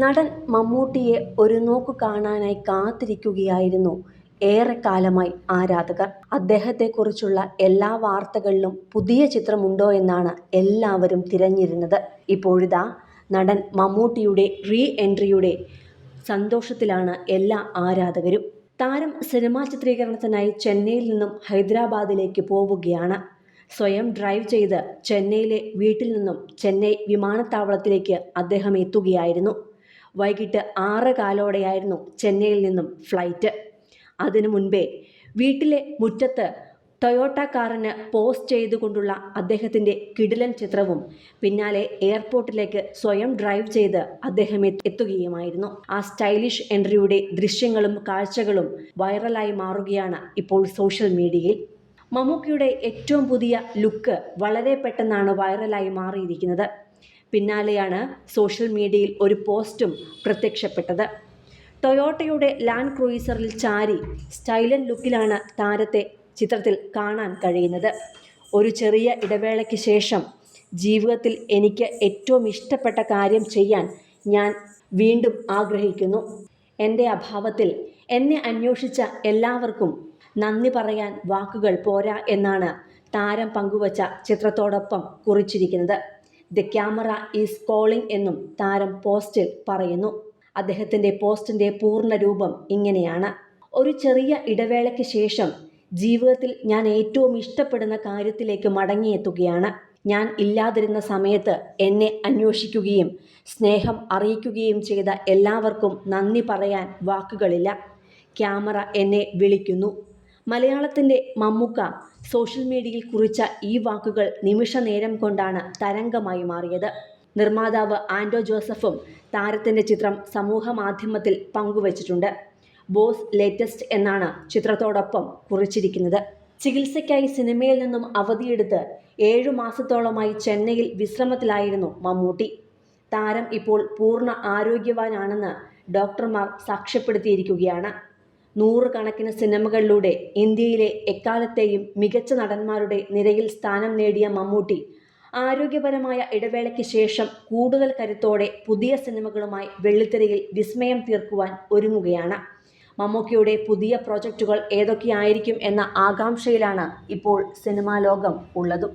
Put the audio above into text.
നടൻ മമ്മൂട്ടിയെ ഒരു നോക്ക് കാണാനായി കാത്തിരിക്കുകയായിരുന്നു ഏറെക്കാലമായി ആരാധകർ. അദ്ദേഹത്തെക്കുറിച്ചുള്ള എല്ലാ വാർത്തകളിലും പുതിയ ചിത്രമുണ്ടോ എന്നാണ് എല്ലാവരും തിരഞ്ഞിരുന്നത്. ഇപ്പോഴിതാ നടൻ മമ്മൂട്ടിയുടെ റീ എൻട്രിയുടെ സന്തോഷത്തിലാണ് എല്ലാ ആരാധകരും. താരം സിനിമാ ചിത്രീകരണത്തിനായി ചെന്നൈയിൽ നിന്നും ഹൈദരാബാദിലേക്ക് പോവുകയാണ്. സ്വയം ഡ്രൈവ് ചെയ്ത് ചെന്നൈയിലെ വീട്ടിൽ നിന്നും ചെന്നൈ വിമാനത്താവളത്തിലേക്ക് അദ്ദേഹം എത്തുകയായിരുന്നു. വൈകിട്ട് ആറ് കാലോടെയായിരുന്നു ചെന്നൈയിൽ നിന്നും ഫ്ലൈറ്റ് അതിനു മുൻപേ വീട്ടിലെ മുറ്റത്ത് ടൊയോട്ട കാറിന് പോസ്റ്റ് ചെയ്തുകൊണ്ടുള്ള അദ്ദേഹത്തിന്റെ കിടിലൻ ചിത്രവും പിന്നാലെ എയർപോർട്ടിലേക്ക് സ്വയം ഡ്രൈവ് ചെയ്ത് അദ്ദേഹം എത്തുകയുമായിരുന്നു. ആ സ്റ്റൈലിഷ് എൻട്രിയുടെ ദൃശ്യങ്ങളും കാഴ്ചകളും വൈറലായി മാറുകയാണ് ഇപ്പോൾ സോഷ്യൽ മീഡിയയിൽ മമ്മൂക്കിയുടെ ഏറ്റവും പുതിയ ലുക്ക് വളരെ പെട്ടെന്നാണ് വൈറലായി മാറിയിരിക്കുന്നത്. പിന്നാലെയാണ് സോഷ്യൽ മീഡിയയിൽ ഒരു പോസ്റ്റും പ്രത്യക്ഷപ്പെട്ടത്. ടൊയോട്ടയുടെ ലാൻഡ് ക്രൂയിസറിൽ ചാരി സ്റ്റൈലൻ ലുക്കിലാണ് താരത്തെ ചിത്രത്തിൽ കാണാൻ കഴിയുന്നത്. ഒരു ചെറിയ ഇടവേളയ്ക്ക് ശേഷം ജീവിതത്തിൽ എനിക്ക് ഏറ്റവും ഇഷ്ടപ്പെട്ട കാര്യം ചെയ്യാൻ ഞാൻ വീണ്ടും ആഗ്രഹിക്കുന്നു. എന്റെ അഭാവത്തിൽ എന്നെ അന്വേഷിച്ച എല്ലാവർക്കും നന്ദി പറയാൻ വാക്കുകൾ പോരാ എന്നാണ് താരം പങ്കുവച്ച ചിത്രത്തോടൊപ്പം കുറിച്ചിരിക്കുന്നത്. ദ ക്യാമറ ഈസ് കോളിംഗ് എന്നും താരം പോസ്റ്റിൽ പറയുന്നു. അദ്ദേഹത്തിന്റെ പോസ്റ്റിന്റെ പൂർണ രൂപം ഇങ്ങനെയാണ്. ഒരു ചെറിയ ഇടവേളയ്ക്ക് ശേഷം ജീവിതത്തിൽ ഞാൻ ഏറ്റവും ഇഷ്ടപ്പെടുന്ന കാര്യത്തിലേക്ക് മടങ്ങിയെത്തുകയാണ്. ഞാൻ ഇല്ലാതിരുന്ന സമയത്ത് എന്നെ അന്വേഷിക്കുകയും സ്നേഹം അറിയിക്കുകയും ചെയ്ത എല്ലാവർക്കും നന്ദി പറയാൻ വാക്കുകളില്ല. ക്യാമറ എന്നെ വിളിക്കുന്നു. മലയാളത്തിന്റെ മമ്മുക്ക സോഷ്യൽ മീഡിയയിൽ കുറിച്ച ഈ വാക്കുകൾ നിമിഷ നേരം കൊണ്ടാണ് തരംഗമായി മാറിയത്. നിർമ്മാതാവ് ആൻഡോ ജോസഫും താരത്തിന്റെ ചിത്രം സമൂഹ മാധ്യമത്തിൽ പങ്കുവച്ചിട്ടുണ്ട്. ബോസ് ലേറ്റസ്റ്റ് എന്നാണ് ചിത്രത്തോടൊപ്പം കുറിച്ചിരിക്കുന്നത്. ചികിത്സയ്ക്കായി സിനിമയിൽ നിന്നും അവധിയെടുത്ത് ഏഴു മാസത്തോളമായി ചെന്നൈയിൽ വിശ്രമത്തിലായിരുന്നു മമ്മൂട്ടി. താരം ഇപ്പോൾ പൂർണ ആരോഗ്യവാനാണെന്ന് ഡോക്ടർമാർ സാക്ഷ്യപ്പെടുത്തിയിരിക്കുകയാണ്. നൂറുകണക്കിന് സിനിമകളിലൂടെ ഇന്ത്യയിലെ എക്കാലത്തെയും മികച്ച നടന്മാരുടെ നിരയിൽ സ്ഥാനം നേടിയ മമ്മൂട്ടി ആരോഗ്യപരമായ ഇടവേളയ്ക്ക് ശേഷം കൂടുതൽ കരുത്തോടെ പുതിയ സിനിമകളുമായി വെള്ളിത്തിരയിൽ വിസ്മയം തീർക്കുവാൻ ഒരുങ്ങുകയാണ്. മമ്മൂക്കിയുടെ പുതിയ പ്രോജക്റ്റുകൾ ഏതൊക്കെയായിരിക്കും എന്ന ആകാംക്ഷയിലാണ് ഇപ്പോൾ സിനിമാ ലോകം ഉള്ളതും.